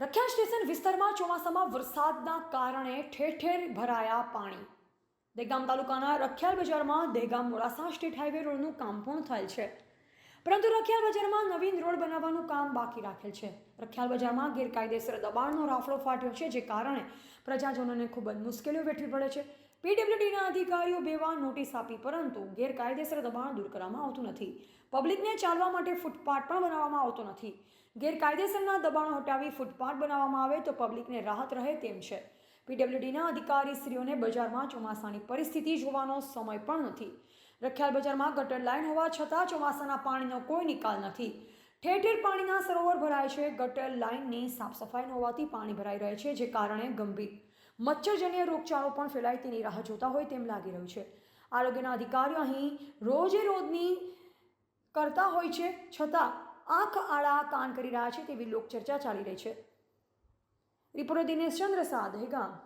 Rakhiya station વિસ્તારમાં ચોમાસામાં વરસાદના કારણે ઠેર ઠેર ભરાયા પાણી. દેગામ તાલુકાના રખિયાલ બજારમાં દેગામ મોડાસા સ્ટેટ હાઈવે રોડનું કામ પૂર્ણ થયેલ છે. પરંતુ રખિયાલ બજારમાં નવીન રોડ બનાવવાનું કામ બાકી રાખેલ છે. રખિયાલ બજારમાં ગેરકાયદેસર દબાણનો રાફડો ફાટ્યો છે, જે કારણે પ્રજાજનોને ખૂબ જ મુશ્કેલીઓ વેઠવી પડે છે. પીડબ્લ્યુડીના અધિકારીઓ બેવા નોટિસ આપી, પરંતુ ગેરકાયદેસર દબાણ દૂર કરવામાં આવતું નથી. પબ્લિકને ચાલવા માટે ફૂટપાથ પણ બનાવવામાં આવતો નથી. ગેરકાયદેસરના દબાણો હટાવી ફૂટપાથ બનાવવામાં આવે તો પબ્લિકને રાહત રહે તેમ છે. પીડબ્લ્યુડીના અધિકારીશ્રીઓને બજારમાં ચોમાસાની પરિસ્થિતિ જોવાનો સમય પણ નથી. રખિયાલ બજારમાં ગટર લાઈન હોવા છતાં ચોમાસાના પાણીનો કોઈ નિકાલ નથી. ઠેર ઠેર પાણીના સરોવર ભરાય છે. ગટર લાઇનની સાફ સફાઈ ન હોવાથી પાણી ભરાઈ રહે છે, જે કારણે ગંભીર મચ્છરજન્ય રોગચાળો પણ ફેલાય તેની રાહ જોતા હોય તેમ લાગી રહ્યું છે. આરોગ્યના અધિકારીઓ અહીં રોજે રોજની કરતા હોય છે, છતાં આંખ આડા કાન કરી રહ્યા છે તેવી લોકચર્ચા ચાલી રહી છે. રિપોર્ટર દિનેશ ચંદ્ર સાધ ગામ